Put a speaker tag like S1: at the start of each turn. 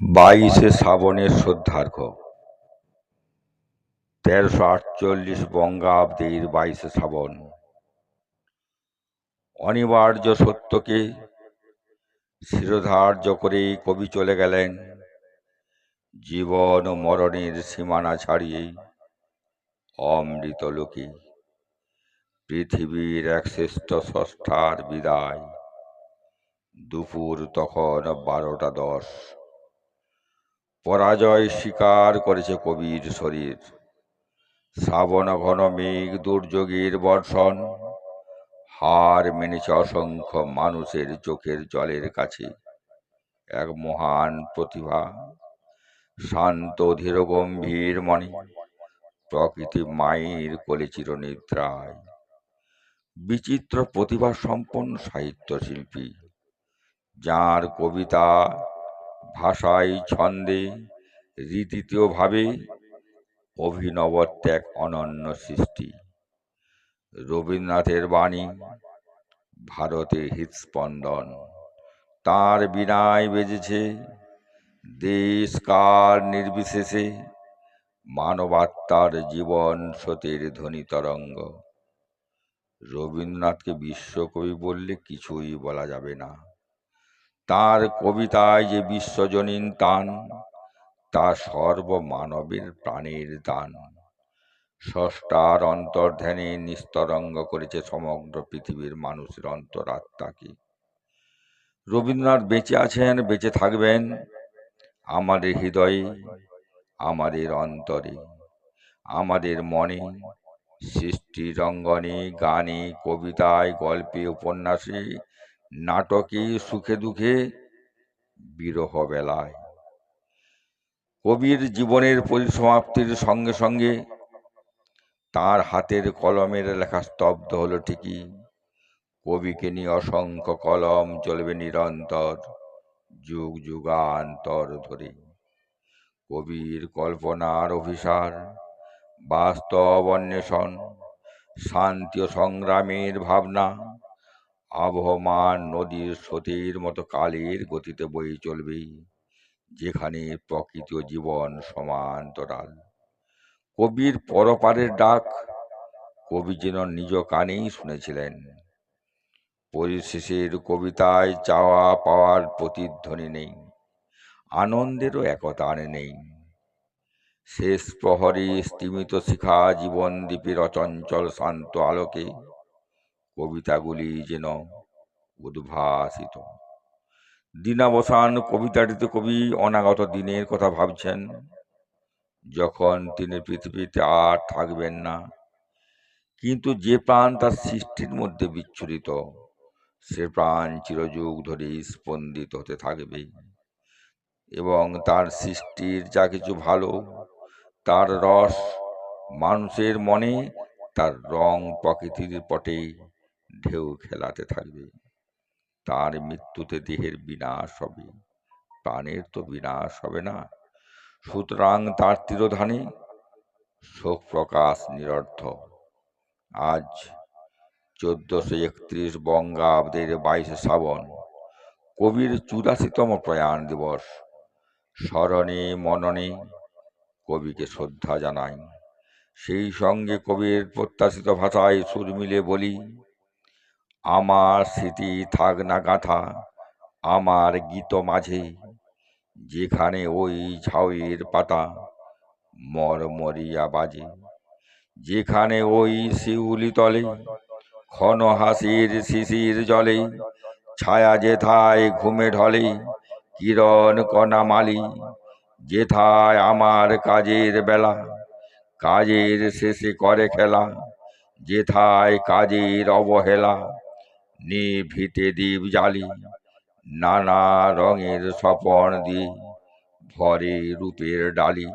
S1: বাইশে শ্রাবণের শ্রদ্ধার্ঘ তেরোশো আটচল্লিশ বঙ্গাব্দের বাইশে শ্রাবণ। অনিবার্য সত্যকে শিরোধার্য করে কবি চলে গেলেন। জীবন ও মরণের সীমানা ছাড়িয়ে অমৃত লোকে। পৃথিবীর এক শ্রেষ্ঠ ষষ্ঠার বিদায়। দুপুর তখন বারোটা দশ। পরাজয় স্বীকার করেছে কবির শরীর। শ্রাবণ ঘন মেঘ দুর্যোগের বর্ষণ, হার মেনেছে অসংখ্য মানুষের চোখের জলের কাছে। এক মহান প্রতিভা, শান্ত ধীর গম্ভীর মনে, প্রকৃতি মায়ের কোলে চিরনিদ্রায়। বিচিত্র প্রতিভা সম্পন্ন সাহিত্য শিল্পী যার কবিতা ভাষায় ছন্দে রীতিতেও ভাবে অভিনবত্ব এক অনন্য সৃষ্টি। রবীন্দ্রনাথের বাণী ভারতের হৃৎস্পন্দন। তার বিনায় বেজেছে দেশ কাল নির্বিশেষে মানবাত্মার জীবন স্রোতের ধ্বনি তরঙ্গ। রবীন্দ্রনাথকে বিশ্বকবি বললে কিছুই বলা যাবে না। তার কবিতায় যে বিশ্বজনীন তান তা সর্বমানবের প্রাণের দান। ষষ্ঠার অন্তর্ধ্যানে নিস্তরঙ্গ করেছে সমগ্র পৃথিবীর মানুষের অন্তরাত্মাকে। রবীন্দ্রনাথ বেঁচে আছেন, বেঁচে থাকবেন আমাদের হৃদয়ে, আমাদের অন্তরে, আমাদের মনে, সৃষ্টির অঙ্গনে, গানে, কবিতায়, গল্পে, উপন্যাসে নাটকে সুখে দুঃখে বিরহ বেলায় কবির জীবনের পরিসমাপ্তির সঙ্গে সঙ্গে তার হাতের কলমের লেখা স্তব্ধ হলো ঠিকই। কবিকে নিয়ে অসংখ্য কলম চলবে নিরন্তর, যুগ যুগান্তর ধরে। কবির কল্পনার অভিসার, বাস্তব অন্বেষণ, শান্তি ও সংগ্রামের ভাবনা আবহমান নদীর স্রোতের মতো কালের গতিতে বয়ে চলবে, যেখানে প্রকৃত জীবন সমান্তরাল। কবির পরপারের ডাক, কবি যেন নিজ কানেই শুনেছিলেন। পরিশেষের কবিতায় চাওয়া পাওয়ার প্রতিধ্বনি নেই, আনন্দেরও একতান নেই। শেষ প্রহরে স্তিমিত শিখা জীবন দ্বীপের অচঞ্চল শান্ত আলোকে কবিতাগুলি যেন উদ্ভাসিত। দিনাবসান কবিতাটিতে কবি অনাগত দিনের কথা ভাবছেন। যখন তিনি পৃথিবীতে আর থাকবেন না, কিন্তু যে প্রাণ তার সৃষ্টির মধ্যে বিচ্ছুরিত, সে প্রাণ চিরযুগ ধরে স্পন্দিত হতে থাকবে। এবং তার সৃষ্টির যা কিছু ভালো, তার রস মানুষের মনে তার রং প্রকৃতির পটে ঢেউ খেলাতে থাকবে। তার মৃত্যুতে দেহের বিনাশ হবে। প্রাণের তো বিনাশ হবে না। সুতরাং তার তিরোধানে শোক প্রকাশ নিরর্থ আজ চোদ্দশো একত্রিশ বঙ্গাব্দের বাইশে শ্রাবণ, কবির চুরাশিতম প্রয়াণ দিবস। স্মরণে মননে কবিকে শ্রদ্ধা জানাই। সেই সঙ্গে কবির প্রত্যাশিত ভাষায় সুর মিলে বলি আমার স্মৃতি থাক না গাথা, আমার গীত মাঝে, যেখানে ওই ঝাউয়ের পাতা মরমরিয়া বাজে, যেখানে ওই শিউলি তলে ক্ষণ হাসির শিশির জলে, ছায়া যেথায় ঘুমে ঢলে, কিরণ কণা মালি, যেথায় আমার কাজের বেলা, কাজের শেষে করে খেলা, যেথায় কাজের অবহেলা। নিভিতে দ্বীপ জালি নানা রঙের স্বপন দি ভরে রূপের ডালি।